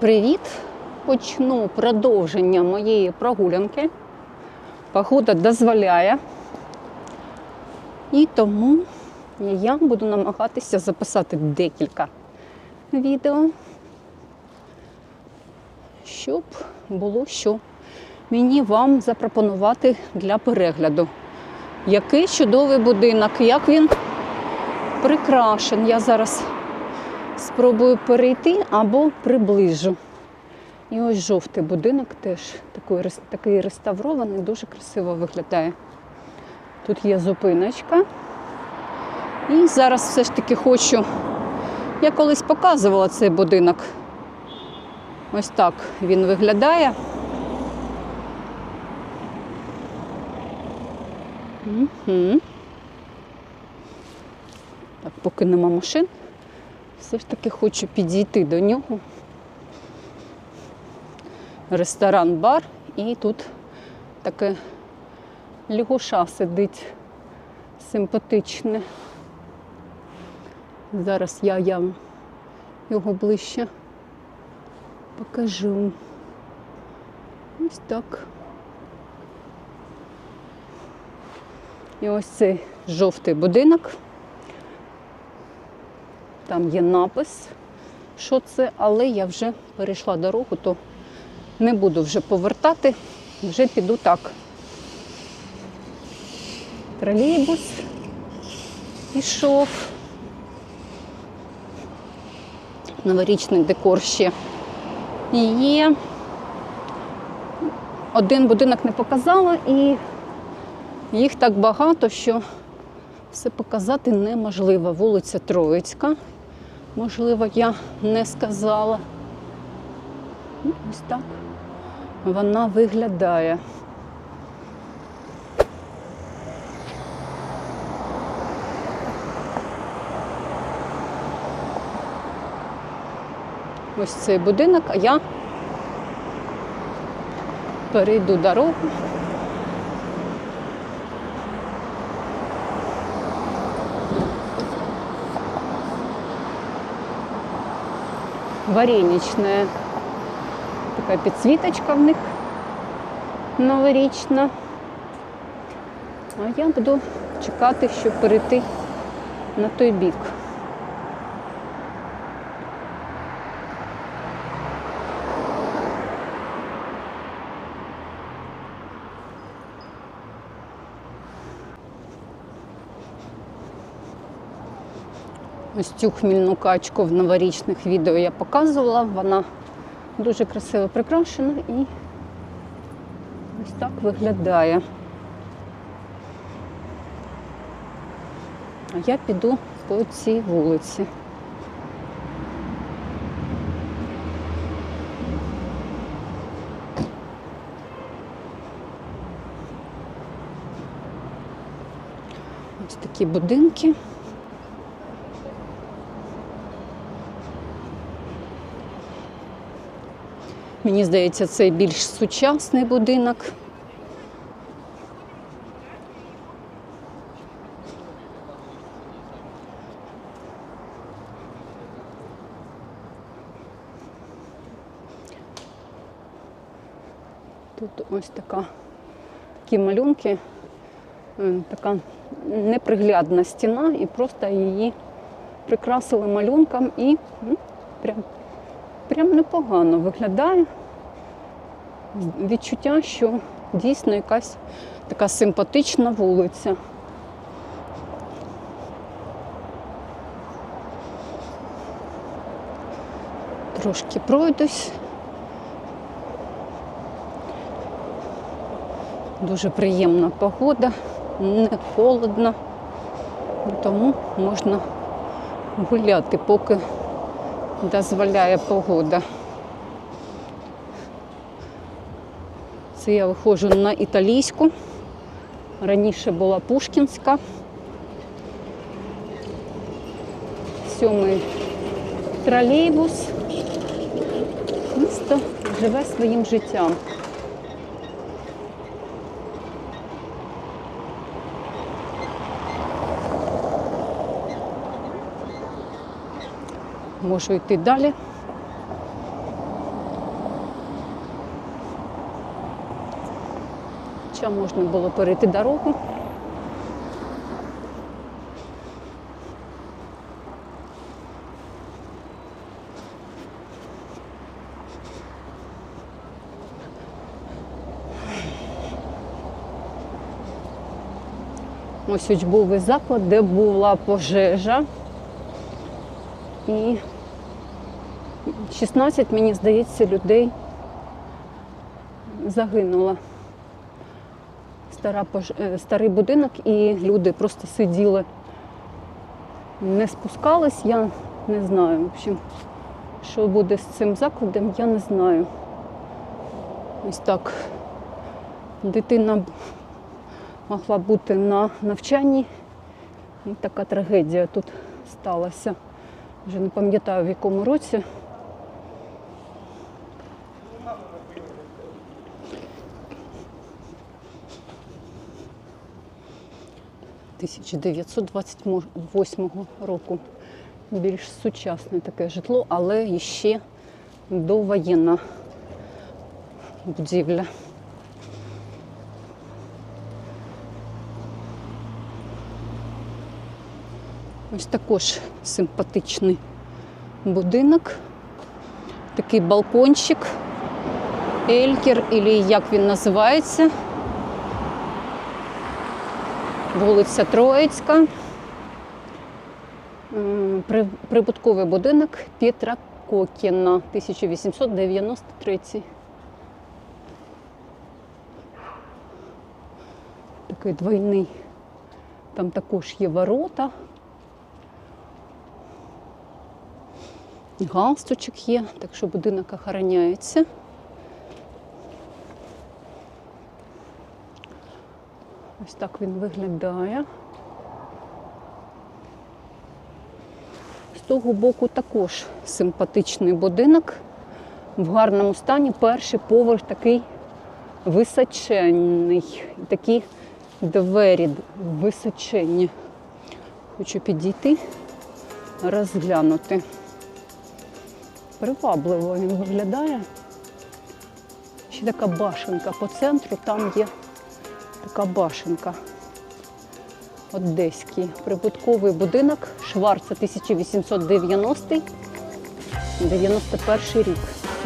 Привіт! Почну продовження моєї прогулянки. Погода дозволяє. І тому я буду намагатися записати декілька відео, щоб було що мені вам запропонувати для перегляду. Який чудовий будинок, як він прикрашен. Я зараз спробую перейти або приближу. І ось жовтий будинок теж такий, такий реставрований, дуже красиво виглядає. Тут є зупиночка. І зараз все ж таки хочу. Я колись показувала цей будинок. Ось так він виглядає. Угу. Так, поки нема машин, все ж таки хочу підійти до нього. Ресторан-бар, і тут таке лягуша сидить симпатичне. Зараз я, я його ближче покажу. Ось так. І ось цей жовтий будинок. Там є напис, що це, але я вже перейшла дорогу, то не буду вже повертати, вже піду так. Тролейбус пішов. Новорічний декор ще є. Один будинок не показала і їх так багато, що все показати неможливо. Вулиця Троїцька. Можливо, я не сказала. Ну, Ось так вона виглядає. Ось цей будинок, а я перейду дорогу. Вареничная такая підсвіточка в них новорічна. А я буду чекати, щоб перейти на той бік. Ось цю хмільну качку в новорічних відео я показувала. Вона дуже красиво прикрашена і ось так виглядає. А я піду по цій вулиці. Ось такі будинки. Мені здається, це більш сучасний будинок. Тут ось така, такі малюнки, е, така неприглядна стіна, і просто її прикрасили малюнком і прям прям непогано виглядає. Відчуття, що дійсно якась така симпатична вулиця. Трошки пройдусь. Дуже приємна погода, не холодно, тому можна гуляти, поки дозволяє погода. Це я виходжу на італійську. Раніше була Пушкінська. Сьомий тролейбус. Місто живе своїм життям. можу йти далі. Хоча можна було перейти дорогу. Ось учбовий заклад, де була пожежа і 16, мені здається, людей загинуло. Стара е, Старий будинок і люди просто сиділи, не спускались, я не знаю. В общем, що буде з цим закладом, я не знаю. Ось так. Дитина могла бути на навчанні. І така трагедія тут сталася. Вже не пам'ятаю в якому році. – 1928 року. Більш сучасне таке житло, але ще довоєнна будівля. Ось також симпатичний будинок. Такий балкончик. Елькер, або як він називається. Вулиця Троїцька. Прибутковий будинок Петра Кокіна, 1893. Такий двойний. Там також є ворота. Галстучок є, так що будинок охороняється. Ось так він виглядає. З того боку також симпатичний будинок. В гарному стані перший поверх такий височенний. Такі двері височенні. Хочу підійти, розглянути. Привабливо він виглядає. Ще така башенка по центру, там є така башенка. Одеський прибутковий будинок Шварца 1890 91 рік.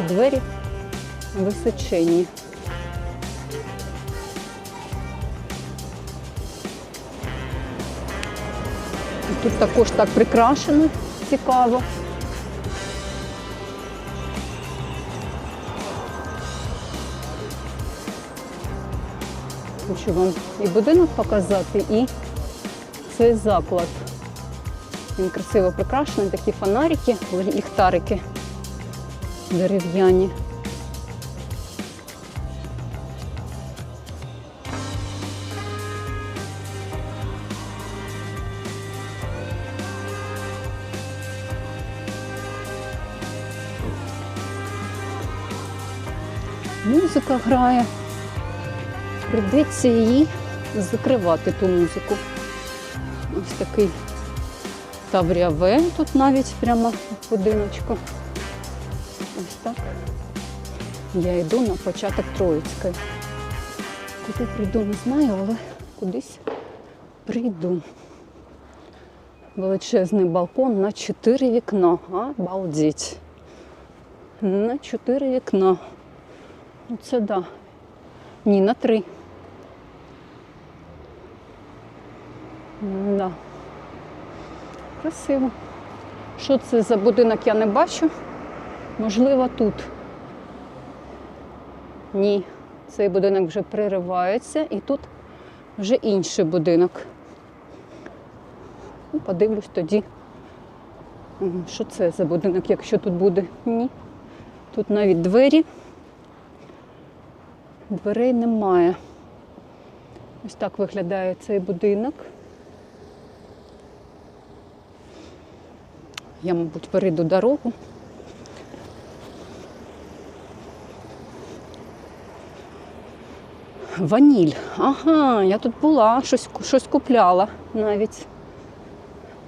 Двері височенні. І Тут також так прикрашено, цікаво. Хочу вам і будинок показати, і цей заклад. Він красиво прикрашений, такі фонарики, ліхтарики дерев'яні. Музика грає. Придеться її закривати ту музику. Ось такий тавріаве тут навіть прямо в будиночку. Ось так. Я йду на початок Троїцької. Куди прийду, не знаю, але кудись прийду. Величезний балкон на чотири вікна. Обалдіть. На чотири вікна. Оце да. Ні, на три. Да. Красиво. Що це за будинок, я не бачу. Можливо, тут. Ні, цей будинок вже приривається і тут вже інший будинок. Ну, Подивлюсь тоді, що це за будинок, якщо тут буде. Ні. Тут навіть двері. Дверей немає. Ось так виглядає цей будинок. Я, мабуть, перейду дорогу. Ваніль. Ага, я тут була, щось, щось купляла навіть.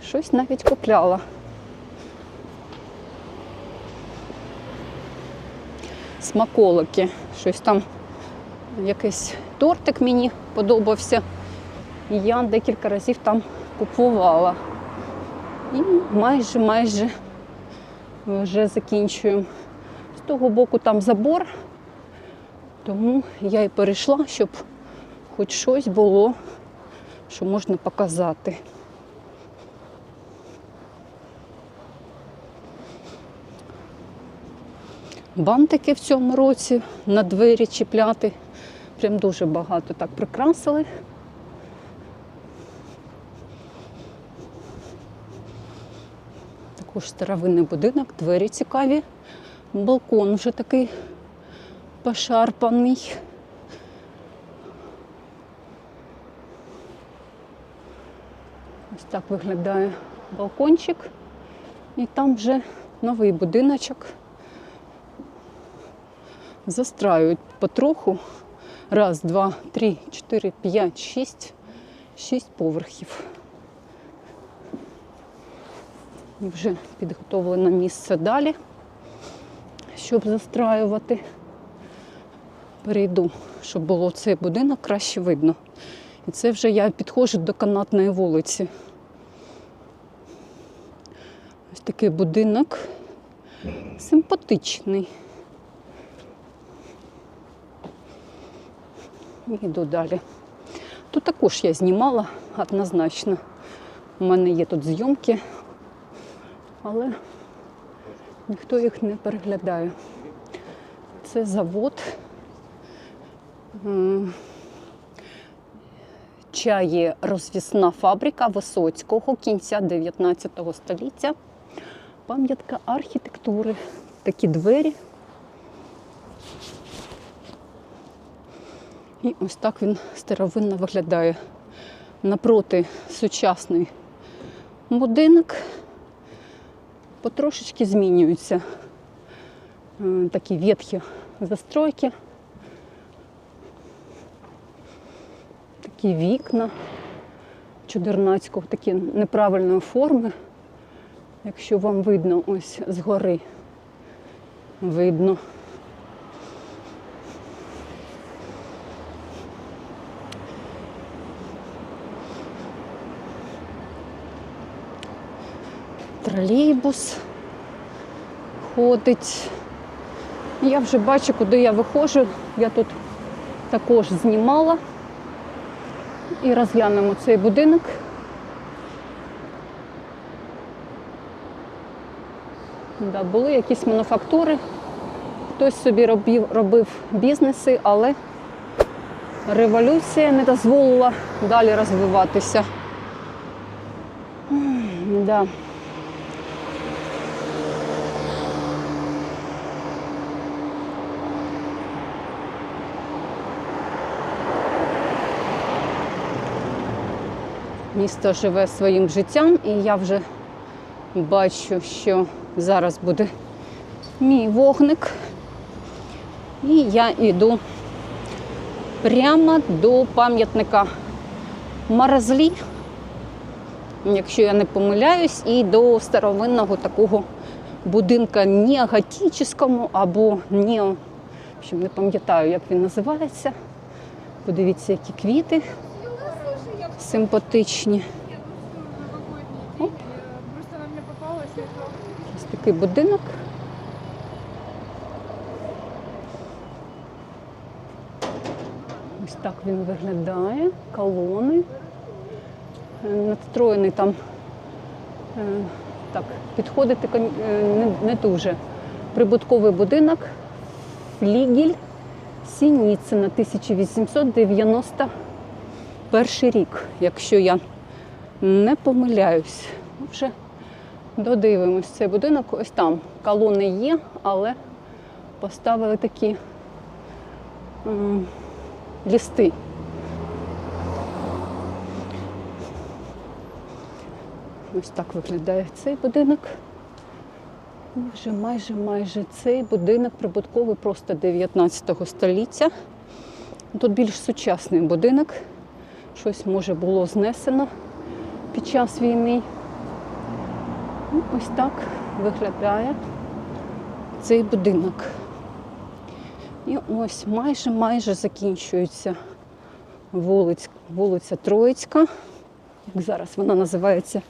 Щось навіть купляла. Смаколики. Щось там якийсь тортик мені подобався. І я декілька разів там купувала. І майже, майже вже закінчую. З того боку там забор, тому я і перейшла, щоб хоч щось було, що можна показати. Бантики в цьому році на двері чіпляти. Прям дуже багато так прикрасили. Також старовинний будинок, двері цікаві. Балкон вже такий пошарпаний. Ось так виглядає балкончик. І там вже новий будиночок. Застраюють потроху. Раз, два, три, чотири, п'ять, шість. Шість поверхів. І вже підготовлене місце далі, щоб застраювати. Перейду, щоб було цей будинок краще видно. І це вже я підходжу до канатної вулиці. Ось такий будинок симпатичний. І йду далі. Тут також я знімала однозначно. У мене є тут зйомки, але ніхто їх не переглядає. Це завод м, чає розвісна фабрика Висоцького кінця 19 століття. Пам'ятка архітектури. Такі двері. І ось так він старовинно виглядає. Напроти сучасний будинок. Потрошечки змінюються е, такі ветхі застройки. Такі вікна чудернацького, такі неправильної форми. Якщо вам видно ось згори, видно. Тролейбус ходить. Я вже бачу, куди я виходжу. Я тут також знімала. І розглянемо цей будинок. Да, були якісь мануфактури. Хтось собі робив, робив бізнеси, але революція не дозволила далі розвиватися. Да. Місто живе своїм життям, і я вже бачу, що зараз буде мій вогник. І я йду прямо до пам'ятника Маразлі, якщо я не помиляюсь, і до старовинного такого будинка неоготічного або не, в общем, не пам'ятаю, як він називається. Подивіться, які квіти симпатичні. Оп. Ось такий будинок. Ось так він виглядає. Колони. Е, Надстроєний там е, так, підходити е, не, дуже. Прибутковий будинок. Флігель Сініцина 1891 рік, якщо я не помиляюсь. Вже додивимось цей будинок. Ось там колони є, але поставили такі лісти. Ось так виглядає цей будинок. Вже майже майже цей будинок прибутковий просто 19 століття. Тут більш сучасний будинок. Щось може було знесено під час війни. Ну, Ось так виглядає цей будинок. І ось майже майже закінчується вулиць, вулиця Троїцька. Як зараз вона називається,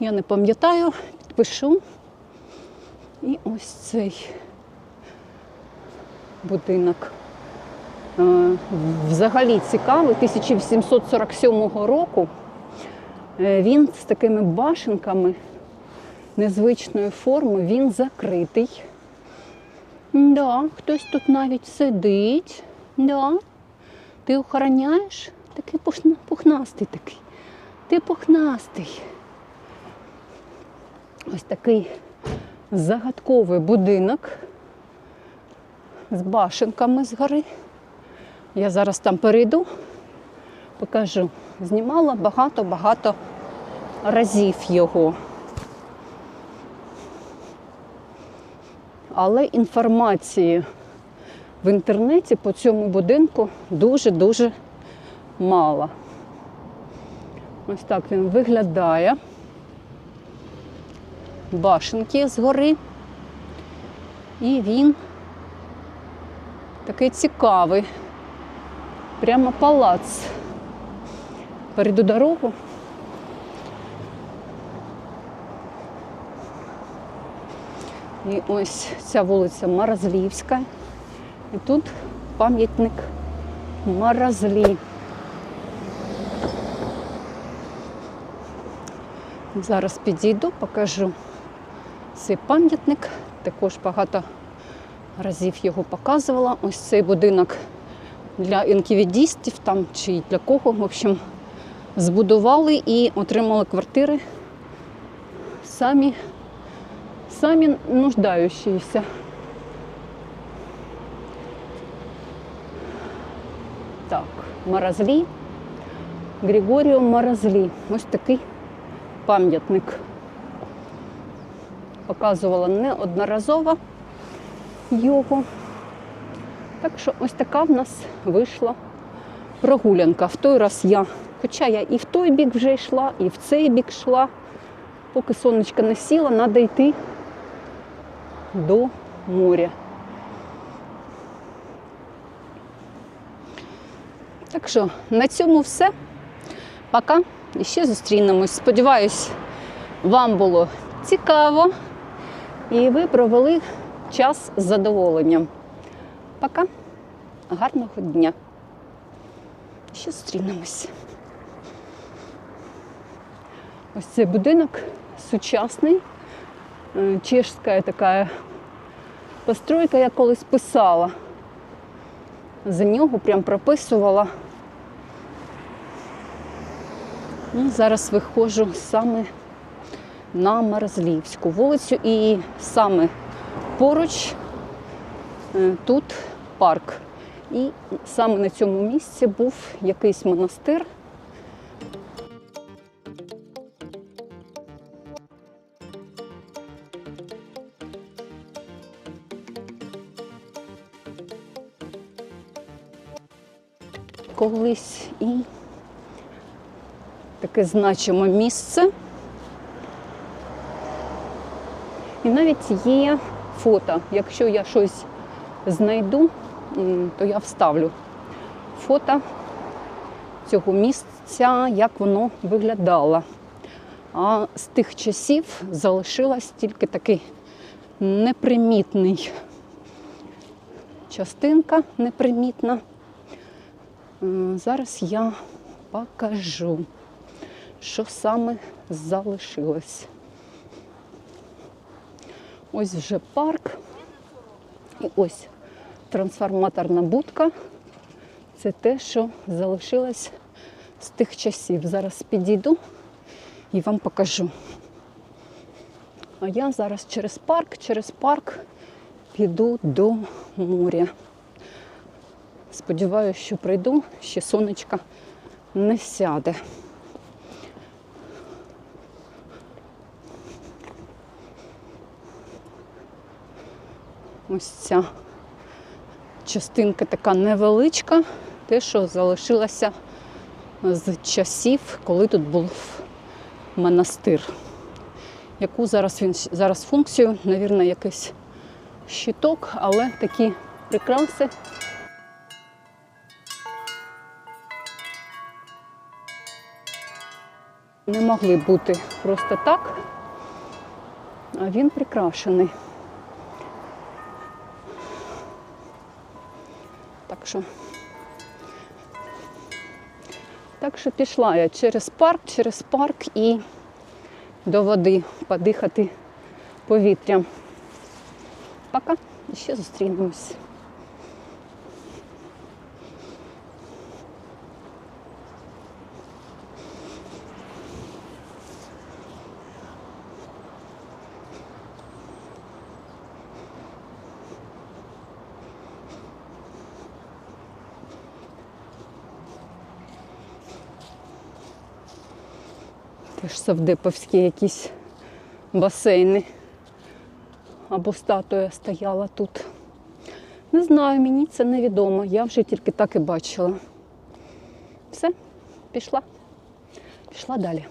я не пам'ятаю, підпишу. І ось цей будинок. Е, Взагалі цікавий, 1747 року. Е, Він з такими башенками незвичної форми, він закритий. Да, хтось тут навіть сидить. Да. Ти охороняєш? Такий пухнастий такий. Ти пухнастий. Ось такий загадковий будинок з башенками згори. Я зараз там перейду, покажу. Знімала багато-багато разів його. Але інформації в інтернеті по цьому будинку дуже-дуже мало. Ось так він виглядає. Башенки згори. І він такий цікавий. Прямо палац. Перейду дорогу. І ось ця вулиця Маразлівська. І тут пам'ятник Маразлі. Зараз підійду, покажу цей пам'ятник. Також багато разів його показувала. Ось цей будинок для інківідістів там чи для кого, в общем, збудували і отримали квартири самі, самі нуждаючіся. Так, Маразлі. Григоріо Маразлі. Ось такий пам'ятник. Показувала неодноразово його. Так що ось така в нас вийшла прогулянка. В той раз я, хоча я і в той бік вже йшла, і в цей бік йшла, поки сонечко не сіло, треба йти до моря. Так що на цьому все. Пока. І ще зустрінемось. Сподіваюсь, вам було цікаво і ви провели час з задоволенням. Пока. Гарного дня. Ще зустрінемось. Ось цей будинок сучасний, е, чешська така постройка, я колись писала. За нього прям прописувала. І зараз виходжу саме на Маразлівську вулицю і саме поруч тут парк. І саме на цьому місці був якийсь монастир. Колись і таке значиме місце. І навіть є фото. Якщо я щось знайду, то я вставлю фото цього місця, як воно виглядало. А з тих часів залишилась тільки такий непримітний частинка непримітна. Зараз я покажу, що саме залишилось. Ось вже парк. І ось трансформаторна будка. Це те, що залишилось з тих часів. Зараз підійду і вам покажу. А я зараз через парк, через парк піду до моря. Сподіваюся, що прийду, ще сонечка не сяде. Ось ця частинка така невеличка, те, що залишилося з часів, коли тут був монастир. Яку зараз він зараз функцію, навірно, якийсь щиток, але такі прикраси. Не могли бути просто так, а він прикрашений. Так що, так що пішла я через парк, через парк і до води подихати повітрям. Пока, і ще зустрінемось. Теж савдиповські якісь басейни. Або статуя стояла тут. Не знаю, мені це невідомо. Я вже тільки так і бачила. Все, пішла. Пішла далі.